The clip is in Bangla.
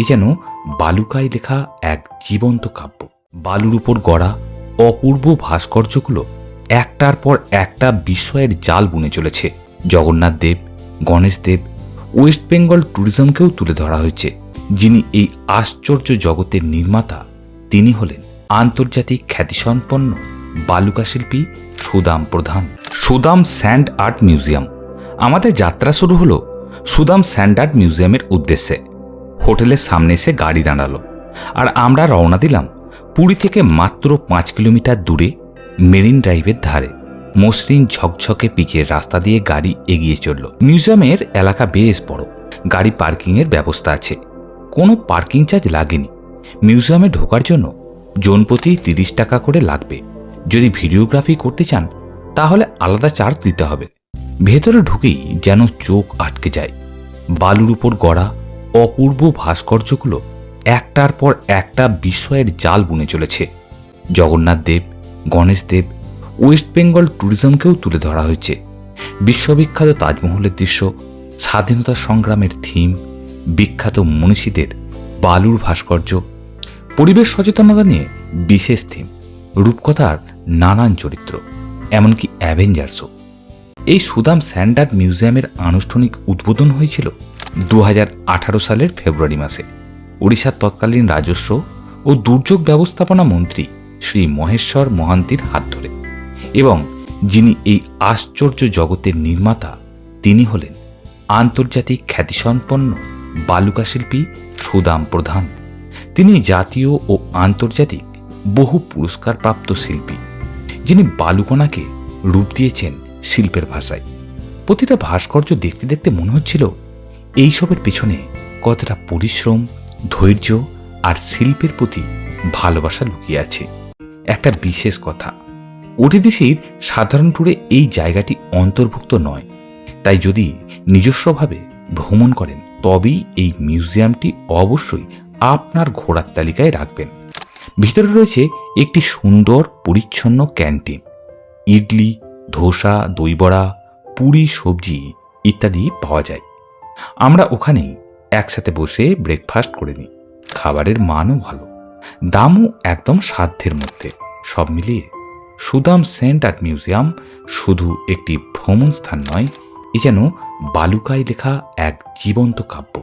এ যেন বালুকায় লেখা এক জীবন্ত কাব্য। বালুর উপর গড়া অপূর্ব ভাস্কর্যগুলো একটার পর একটা বিস্ময়ের জাল বুনে চলেছে। জগন্নাথ দেব, গণেশ দেব, ওয়েস্ট বেঙ্গল ট্যুরিজমকেও তুলে ধরা হয়েছে। যিনি এই আশ্চর্য জগতের নির্মাতা, তিনি হলেন আন্তর্জাতিক খ্যাতিসম্পন্ন বালুকা শিল্পী Sudam Pradhan. Sudam sand art museum. আমাদের যাত্রা শুরু হলো সুদাম স্যান্ড আর্ট মিউজিয়ামের উদ্দেশ্যে। হোটেলের সামনে এসে গাড়ি দাঁড়াল। আর আমরা রওনা দিলাম পুরী থেকে মাত্র পাঁচ কিলোমিটার দূরে মেরিন ড্রাইভের ধারে। মসৃণ ঝকঝকে পিচের রাস্তা দিয়ে গাড়ি এগিয়ে চলল। মিউজিয়ামের এলাকা বেশ বড়। গাড়ি পার্কিংয়ের ব্যবস্থা আছে। কোনো পার্কিং চার্জ লাগেনি। মিউজিয়ামে ঢোকার জন্য জনপ্রতি তিরিশ টাকা করে লাগবে। যদি ভিডিওগ্রাফি করতে চান, তাহলে আলাদা চার্জ দিতে হবে। ভেতরে ঢুকেই যেন চোখ আটকে যায়। বালুর উপর গড়া অপূর্ব ভাস্কর্যগুলো একটার পর একটা বিস্ময়ের জাল বুনে চলেছে। জগন্নাথ দেব, গণেশ দেব, ওয়েস্ট বেঙ্গল ট্যুরিজমকেও তুলে ধরা হয়েছে। বিশ্ববিখ্যাত তাজমহলের দৃশ্য, স্বাধীনতা সংগ্রামের থিম, বিখ্যাত মনীষীদের বালুর ভাস্কর্য, পরিবেশ সচেতনতা নিয়ে বিশেষ থিম, রূপকথার নানান চরিত্র, এমনকি অ্যাভেঞ্জার্সও। এই সুদাম স্যান্ডার্ড মিউজিয়ামের আনুষ্ঠানিক উদ্বোধন হয়েছিল দু হাজার আঠারো সালের ফেব্রুয়ারি মাসে। ওড়িশার তৎকালীন রাজস্ব ও দুর্যোগ ব্যবস্থাপনা মন্ত্রী শ্রী মহেশ্বর মহান্তির হাত ধরে এবং যিনি এই আশ্চর্য জগতের নির্মাতা, তিনি হলেন আন্তর্জাতিক খ্যাতিসম্পন্ন বালুকা শিল্পী সুদাম প্রধান। তিনি জাতীয় ও আন্তর্জাতিক বহু পুরস্কারপ্রাপ্ত শিল্পী, যিনি বালুকণাকে রূপ দিয়েছেন শিল্পের ভাষায়। প্রতিটা ভাস্কর্য দেখতে দেখতে মনে হচ্ছিল এইসবের পেছনে কতটা পরিশ্রম, ধৈর্য আর শিল্পের প্রতি ভালোবাসা লুকিয়ে আছে। একটা বিশেষ কথা ওটিডিসির সাধারণ ট্যুরে এই জায়গাটি অন্তর্ভুক্ত নয়। তাই যদি নিজস্বভাবে ভ্রমণ করেন, তবেই এই মিউজিয়ামটি অবশ্যই আপনার ঘোরার তালিকায় রাখবেন। ভিতরে রয়েছে একটি সুন্দর, পরিচ্ছন্ন ক্যান্টিন। ইডলি, ধোসা, দইবড়া, পুরি, সবজি ইত্যাদি পাওয়া যায়। আমরা ওখানেই একসাথে বসে ব্রেকফাস্ট করে নিই। খাবারের মানও ভালো। দামও একদম সাধ্যের মধ্যে। সব মিলিয়ে সুদাম সেন্ট আর্ট মিউজিয়াম শুধু একটি ভ্রমণ স্থান নয়, এ যেন বালুকায় লেখা এক জীবন্ত কাব্য।